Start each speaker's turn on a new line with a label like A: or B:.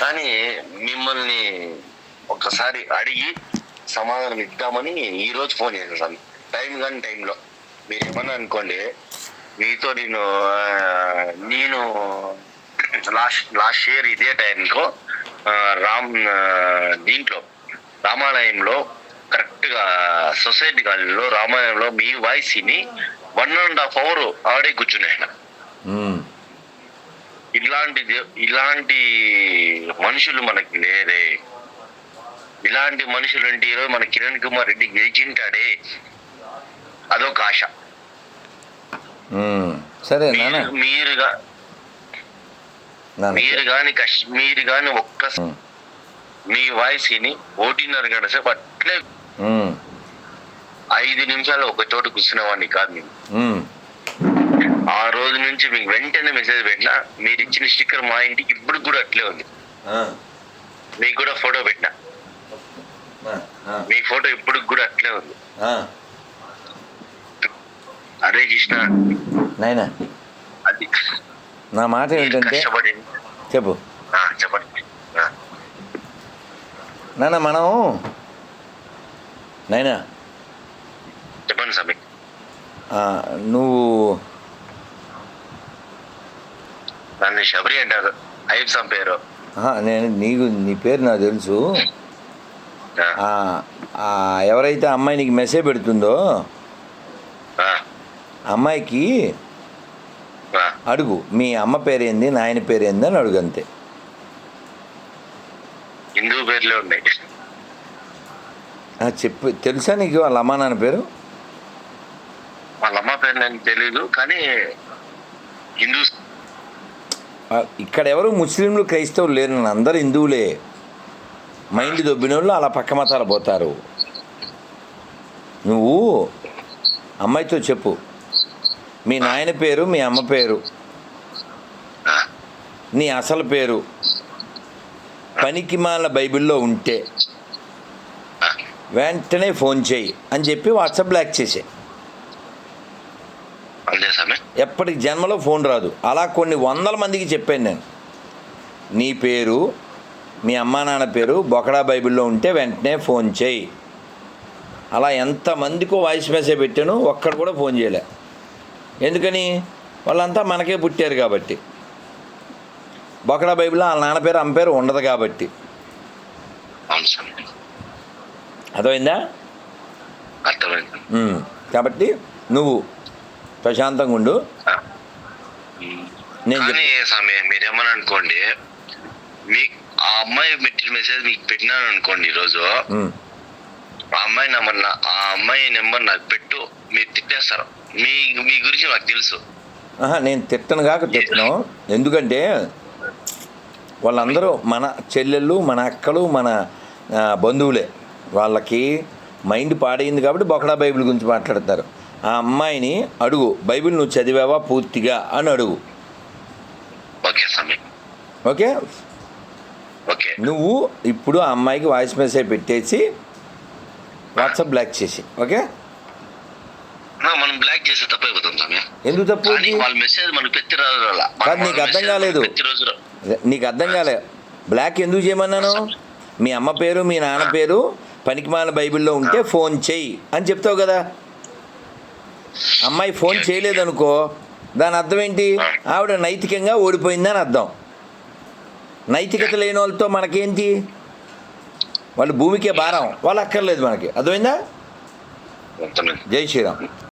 A: కానీ మిమ్మల్ని ఒకసారి అడిగి సమాధానం ఇద్దామని ఈ రోజు ఫోన్ చేశాను టైం కానీ టైంలో మీరు ఏమన్నా అనుకోండి మీతో నేను నేను లాస్ట్ లాస్ట్ ఇయర్ ఇదే టైంలో రామ్ దీంట్లో రామాలయంలో కరెక్ట్గా సొసైటీ కాలనీలో రామాలయంలో మీ వాయిస్ని వన్ అండ్ హాఫ్ అవర్ ఆడే
B: కూర్చున్నాయన
A: ఇలాంటి ఇలాంటి మనుషులు మనకి లేరే. ఇలాంటి మనుషులు అంటే ఈరోజు మన కిరణ్ కుమార్ రెడ్డి గెలిచింటాడే. అదొక ఆశ.
B: సరే
A: మీరుగా మీరు కష్ట మీరు గాని ఒక్క మీ వాయిస్ని ఒకటిన్నర గంట సేపు అట్లే ఐదు నిమిషాలు ఒక చోట కూర్చునేవాడిని కాదు నేను. ఆ రోజు నుంచి మీకు వెంటనే మెసేజ్ పెట్టినా మీరు ఇచ్చిన స్టిక్కర్ మా ఇంటికి ఇప్పుడు కూడా అట్లే ఉంది. మీకు కూడా ఫోటో పెట్టినా. మీ ఫోటో ఇప్పుడు కూడా అట్లే ఉంది. అదే కృష్ణ.
B: నాయనా
A: అది.
B: నా మాట ఏంటంటే చెప్పు.
A: చెప్పండి.
B: నాన్న మనం నాయనా
A: చెప్పండి సమీ
B: నువ్వు
A: నన్ను శబరి అంటారు. అయ్యప్ప స్వామి పేరు.
B: నేను నీకు నీ పేరు నాకు తెలుసు. ఎవరైతే అమ్మాయి నీకు మెసేజ్ పెడుతుందో అమ్మాయికి. అడుగు మీ అమ్మ పేరేంది నాయన పేరేంది అని అడుగు అంతే.
A: హిందూ పేర్లే ఉన్నాయి.
B: చెప్పు తెలుసా నీకు వాళ్ళ అమ్మ నాన్న పేరు?
A: వాళ్ళ అమ్మ పేరు నాకు తెలీదు కానీ హిందూ
B: ఇక్కడ ఎవరు ముస్లింలు క్రైస్తవులు లేరు. అందరు హిందువులే. మైండ్ దొబ్బినోళ్ళు అలా పక్క మతాలు పోతారు. నువ్వు అమ్మాయితో చెప్పు. మీ నాయన పేరు మీ అమ్మ పేరు నీ అసలు పేరు పనికిమాల బైబిల్లో ఉంటే వెంటనే ఫోన్ చేయి అని చెప్పి వాట్సాప్ బ్లాక్ చేసే. ఎప్పటికి జన్మలో ఫోన్ రాదు. అలా కొన్ని వందల మందికి చెప్పాను నేను. నీ పేరు మీ అమ్మా నాన్న పేరు బొకడా బైబిల్లో ఉంటే వెంటనే ఫోన్ చేయి. అలా ఎంతమందికో వాయిస్ మెసేజ్ పెట్టాను ఒక్కడు కూడా ఫోన్ చేయలే. ఎందుకని? వాళ్ళంతా మనకే పుట్టారు కాబట్టి. బొకడా బైబిల్లో వాళ్ళ నాన్న పేరు అమ్మ పేరు ఉండదు కాబట్టి. అర్థమైందా. కాబట్టి నువ్వు ప్రశాంతంగా ఉండు.
A: కానీ స్వామి మీరేమని అనుకోండి మీ ఆ అమ్మాయి పెట్టిన మెసేజ్ మీకు పెట్టినాను అనుకోండి ఈరోజు. ఆ అమ్మాయి నెంబర్ నా ఆ అమ్మాయి నెంబర్ నాకు పెట్టు మీరు తిట్టేస్తారు. మీ మీ గురించి నాకు తెలుసు.
B: నేను తిట్టను కాక తిట్టను. ఎందుకంటే వాళ్ళందరూ మన చెల్లెళ్ళు మన అక్కలు మన బంధువులే. వాళ్ళకి మైండ్ పాడైంది కాబట్టి బొకడా బైబిల్ గురించి మాట్లాడతారు. ఆ అమ్మాయిని అడుగు బైబిల్ నువ్వు చదివావా పూర్తిగా అని అడుగు.
A: ఓకే
B: నువ్వు ఇప్పుడు ఆ అమ్మాయికి వాయిస్ మెసేజ్ పెట్టేసి వాట్సాప్ బ్లాక్ చేసి ఓకే?
A: మనం బ్లాక్ చేస్తే
B: ఎందుకు తప్పు?
A: వాళ్ళ మెసేజ్ మనకు.
B: కాదు, నీకు అర్థం కాలేదు. నీకు అర్థం కాలే. బ్లాక్ ఎందుకు చేయమన్నాను? మీ అమ్మ పేరు మీ నాన్న పేరు పనికిమాల బైబిల్లో ఉంటే ఫోన్ చెయ్యి అని చెప్తావు కదా. అమ్మాయి ఫోన్ చేయలేదనుకో దాని అర్థం ఏంటి? ఆవిడ నైతికంగా ఓడిపోయిందని అర్థం. నైతికత లేని వాళ్ళతో మనకేంటి? వాళ్ళు భూమికే భారం. వాళ్ళు అక్కర్లేదు మనకి.
A: అర్థమైందా.
B: జై శ్రీరామ్.